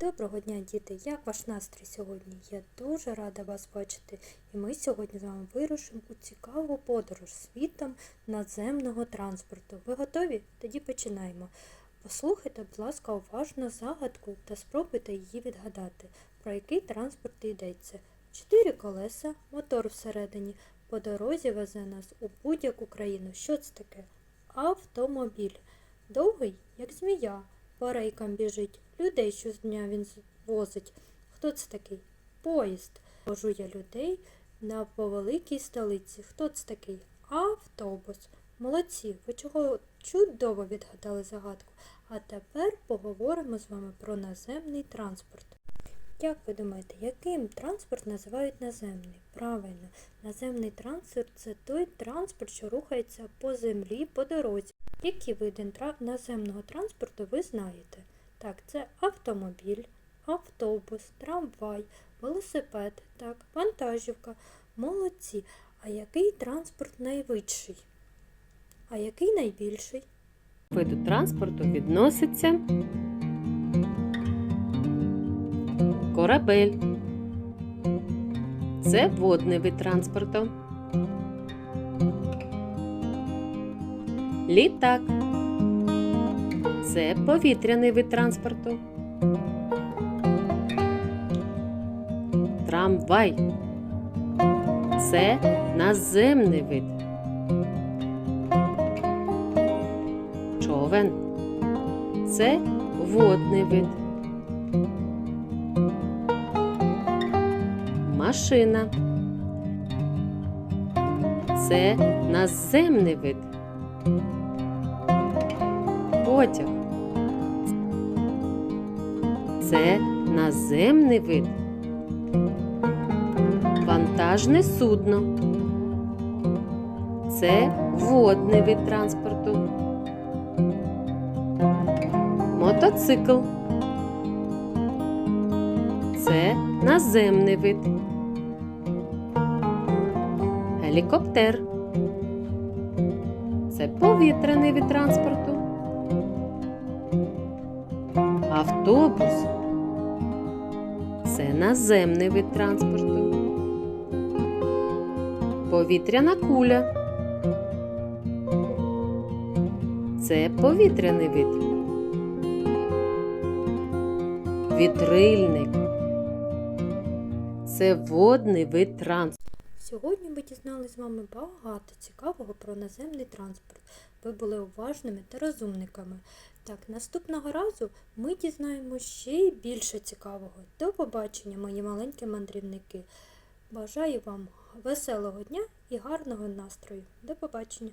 Доброго дня, діти! Як ваш настрій сьогодні? Я дуже рада вас бачити. І ми сьогодні з вами вирушимо у цікаву подорож світом наземного транспорту. Ви готові? Тоді починаємо. Послухайте, будь ласка, уважно загадку та спробуйте її відгадати, про який транспорт йдеться. Чотири колеса, мотор всередині. По дорозі везе нас у будь-яку країну. Що це таке? Автомобіль. Довгий, як змія, по рейкам біжить. Людей щодня він возить. Хто це такий? Поїзд. Вожу я людей на повеликій столиці. Хто це такий? Автобус. Молодці, ви чого чудово відгадали загадку. А тепер поговоримо з вами про наземний транспорт. Як ви думаєте, яким транспорт називають наземний? Правильно, наземний транспорт це той транспорт, що рухається по землі по дорозі. Які види наземного транспорту ви знаєте? Так, це автомобіль, автобус, трамвай, велосипед, так, вантажівка. Молодці. А який транспорт найвищий? А який найбільший? виду транспорту відноситься корабель. Це водний вид транспорту. Літак. Це повітряний вид транспорту. Трамвай. Це наземний вид. Човен. Це водний вид. Машина. Це наземний вид. Потяг. Це наземний вид. Вантажне судно. Це водний вид транспорту. Мотоцикл. Це наземний вид. Гелікоптер. Це повітряний вид транспорту. Автобус. Це наземний вид транспорту. Повітряна куля. Це повітряний вид. Вітрильник. Це водний вид транспорту. Сьогодні ми дізналися з вами багато цікавого про наземний транспорт. Ви були уважними та розумниками. Так, наступного разу ми дізнаємося ще більше цікавого. До побачення, мої маленькі мандрівники. Бажаю вам веселого дня і гарного настрою. До побачення!